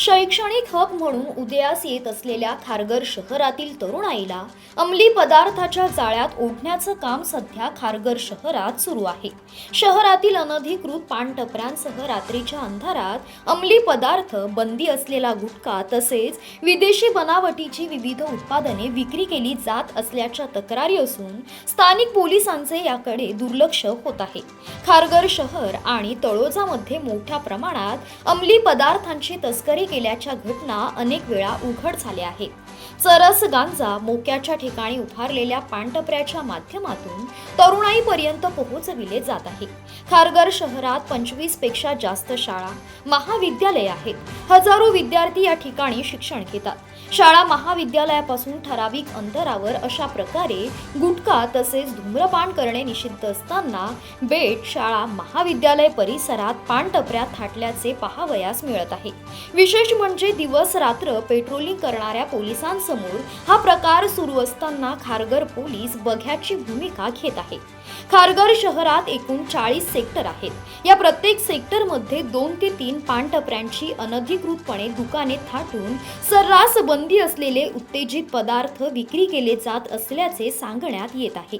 शैक्षणिक हब म्हणून उदयास येत असलेल्या खारघर शहरातील तरुणाईला अंमली पदार्थाच्या जाळ्यात ओढण्याचं काम सध्या खारघर शहरात सुरू आहे. शहरातील अनधिकृत पानटपऱ्यांसह रात्रीच्या अंधारात अंमली पदार्थ बंदी असलेला गुटखा तसेच विदेशी बनावटीची विविध उत्पादने विक्री केली जात असल्याच्या तक्रारी असून स्थानिक पोलिसांचे याकडे दुर्लक्ष होत आहे. खारघर शहर आणि तळोजामध्ये मोठ्या प्रमाणात अंमली पदार्थांची तस्करी केल्याच्या घटना अनेक वेळा उघड झाल्या आहेत. चरस गांजा मोक्याच्या ठिकाणी उभारलेल्या पानटपऱ्याच्या माध्यमातून तरुणाईपर्यंत पोहोचविले जात आहे. खारघर शहरात पंचवीसपेक्षा जास्त शाळा महाविद्यालये आहेत. हजारो विद्यार्थी या ठिकाणी शिक्षण घेतात. शाळा महाविद्यालयापासून ठराविक अंतरावर अशा प्रकारे गुटखा तसेच धूम्रपान करणे निषिद्ध असताना बेट शाळा महाविद्यालय परिसरात पानटपऱ्या थाटल्याचे पाहावयास मिळत आहे. विशेष म्हणजे दिवस रात्र पेट्रोलिंग करणाऱ्या पोलिसांसमोर हा प्रकार सुरू असताना खारघर पोलीस बघ्याची भूमिका घेत आहे. खारघर शहरात एकूण चाळीस सेक्टर आहेत. या प्रत्येक सेक्टरमध्ये दोन ते तीन पानटपऱ्यांची अनधिकृतपणे दुकाने थाटून सर्रास बंदी असलेले उत्तेजित पदार्थ विक्री केले जात असल्याचे सांगण्यात येत आहे.